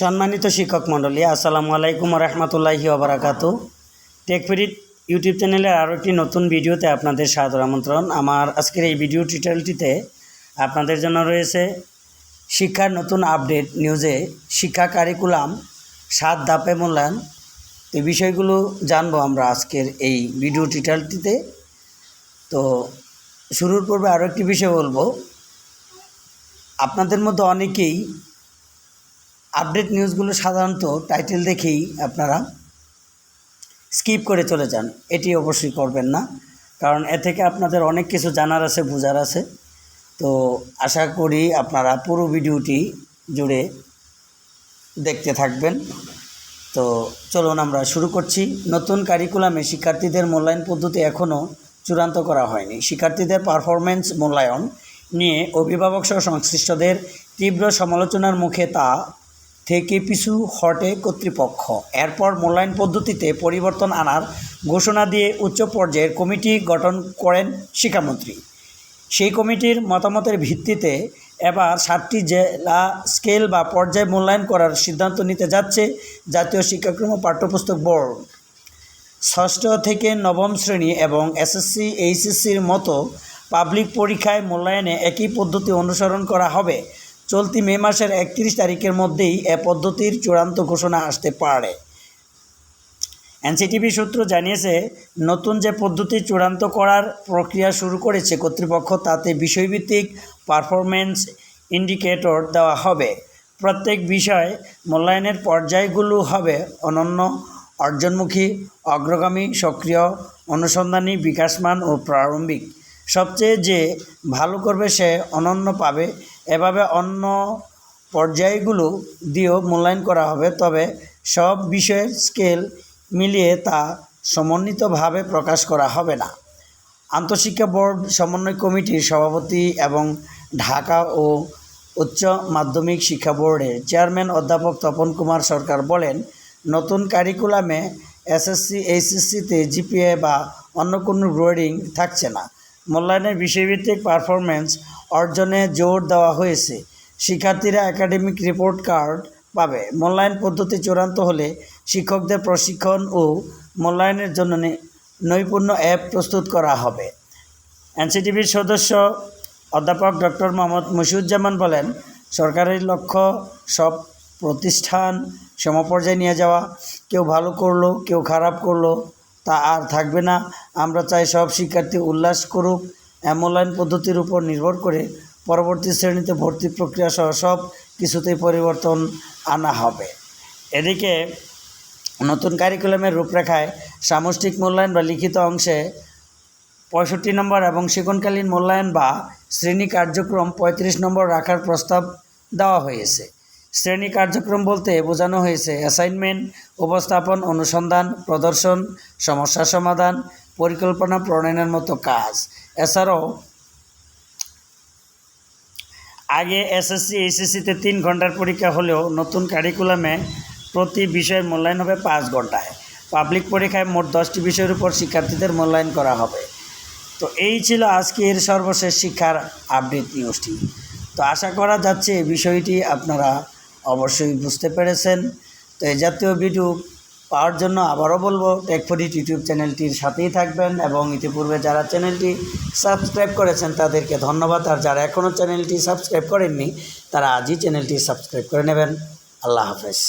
সম্মানিত শিক্ষক মণ্ডলী, আসসালামু আলাইকুম রহমতুল্লাহি ওবরাকাত টেকফিরিট ইউটিউব চ্যানেলের আরও একটি নতুন ভিডিওতে আপনাদের সাদর আমন্ত্রণ। আমার আজকের এই ভিডিও টিউটোরিয়ালটিতে আপনাদের জন্য রয়েছে শিক্ষার নতুন আপডেট নিউজে শিক্ষা কারিকুলাম, সাত ধাপে মূল্যায়ন। এই বিষয়গুলো জানব আমরা আজকের এই ভিডিও টিউটোরিয়ালটিতে। তো শুরুর পূর্বে আরও একটি বিষয় বলব। আপনাদের মধ্যে অনেকেই আপডেট নিউজগুলো সাধারণত টাইটেল দেখেই আপনারা স্কিপ করে চলে যান। এটি অবশ্যই করবেন না, কারণ এ থেকে আপনাদের অনেক কিছু জানার আছে, বোঝার আছে। তো আশা করি আপনারা পুরো ভিডিওটি জুড়ে দেখতে থাকবেন। তো চলুন আমরা শুরু করছি। নতুন কারিকুলামে শিক্ষার্থীদের মূল্যায়ন পদ্ধতি এখনও চূড়ান্ত করা হয়নি। শিক্ষার্থীদের পারফরমেন্স মূল্যায়ন নিয়ে অভিভাবক সহ সংশ্লিষ্টদের তীব্র সমালোচনার মুখে তা থেকে পিছু হটে কর্তৃপক্ষ। এরপর মূল্যায়ন পদ্ধতিতে পরিবর্তন আনার ঘোষণা দিয়ে উচ্চ পর্যায়ের কমিটি গঠন করেন শিক্ষামন্ত্রী। সেই কমিটির মতামতের ভিত্তিতে এবার সাতটি জেলা স্কেল বা পর্যায় মূল্যায়ন করার সিদ্ধান্ত নিতে যাচ্ছে জাতীয় শিক্ষাক্রম পাঠ্যপুস্তক বোর্ড। ষষ্ঠ থেকে নবম শ্রেণি এবং এসএসসি, এইচএসসির মতো পাবলিক পরীক্ষায় মূল্যায়নে একই পদ্ধতি অনুসরণ করা হবে। চলতি মে মাসের একত্রিশ তারিখের মধ্যেই এ পদ্ধতির চূড়ান্ত ঘোষণা আসতে পারে। এনসিটিভি সূত্র জানিয়েছে, নতুন যে পদ্ধতি চূড়ান্ত করার প্রক্রিয়া শুরু করেছে কর্তৃপক্ষ, তাতে বিষয়ভিত্তিক পারফরমেন্স ইন্ডিকেটর দেওয়া হবে। প্রত্যেক বিষয় মূল্যায়নের পর্যায়গুলো হবে অনন্য, অর্জনমুখী, অগ্রগামী, সক্রিয়, অনুসন্ধানী, বিকাশমান ও প্রারম্ভিক। সবচেয়ে যে ভালো করবে সে অনন্য পাবে এভাবে অন্য পর্যায়গুলো দিয়েও মূল্যায়ন করা হবে, তবে সব বিষয়ের স্কেল মিলিয়ে তা সমন্বিতভাবে প্রকাশ করা হবে না। আন্তঃশিক্ষা বোর্ড সমন্বয় কমিটির সভাপতি এবং ঢাকা ও উচ্চ মাধ্যমিক শিক্ষা বোর্ডের চেয়ারম্যান অধ্যাপক তপন কুমার সরকার বলেন, নতুন কারিকুলামে এসএসসি, এইচএসসিতে জিপিএ বা অন্য কোনো গ্রেডিং থাকছে না। মূল্যায়নের বিষয়ভিত্তিক পারফরমেন্স অর্জনে জোর দেওয়া হয়েছে। শিক্ষার্থীরা একাডেমিক রিপোর্ট কার্ড পাবে। মূল্যায়ন পদ্ধতি চূড়ান্ত হলে শিক্ষকদের প্রশিক্ষণ ও মূল্যায়নের জন্য নৈপুণ্য অ্যাপ প্রস্তুত করা হবে। এনসিটিভির সদস্য অধ্যাপক ডক্টর মোহাম্মদ মুশিউজ্জামান বলেন সরকারের লক্ষ্য সব প্রতিষ্ঠান সমপর্যায়ে নিয়ে যাওয়া। কেউ ভালো করল, কেউ খারাপ করল। তা আর থাকবে না। আমরা চাই সব শিক্ষার্থী উল্লাস করুক। মূল্যায়ন পদ্ধতির উপর নির্ভর করে পরবর্তী শ্রেণীতে ভর্তি প্রক্রিয়া সহ সব কিছুতেই পরিবর্তন আনা হবে। এদিকে নতুন কারিকুলামের রূপরেখায় সামষ্টিক মূল্যায়ন বা লিখিত অংশে পঁয়ষট্টি নম্বর এবং সেকনকালীন মূল্যায়ন বা শ্রেণি কার্যক্রম পঁয়ত্রিশ নম্বর রাখার প্রস্তাব দেওয়া হয়েছে। শ্রেণি কার্যক্রম বলতে বোঝানো হয়েছে অ্যাসাইনমেন্ট উপস্থাপন, অনুসন্ধান, প্রদর্শন, সমস্যা সমাধান, পরিকল্পনা প্রণয়নের মতো কাজ। এছাড়াও, আগে এসএসসি এইচএসসিতে তিন ঘণ্টার পরীক্ষা হলেও নতুন কারিকুলামে প্রতি বিষয়ের মূল্যায়ন হবে পাঁচ ঘন্টায়। পাবলিক পরীক্ষায় মোট দশটি বিষয়ের উপর শিক্ষার্থীদের মূল্যায়ন করা হবে। তো এই ছিল আজকের সর্বশেষ শিক্ষার আপডেট নিউজটি তো আশা করা যাচ্ছে বিষয়টি আপনারা অবশ্যই বুঝতে পেরেছেন। তো এই জাতীয় ভিডিও পাওয়ার জন্য আবারও বলব টেকফোডিট ইউটিউব চ্যানেলটির সাথেই থাকবেন এবং ইতিপূর্বে যারা চ্যানেলটি সাবস্ক্রাইব করেছেন তাদেরকে ধন্যবাদ। আর যারা এখনও চ্যানেলটি সাবস্ক্রাইব করেননি, তারা আজই চ্যানেলটি সাবস্ক্রাইব করে নেবেন। আল্লাহ হাফেজ।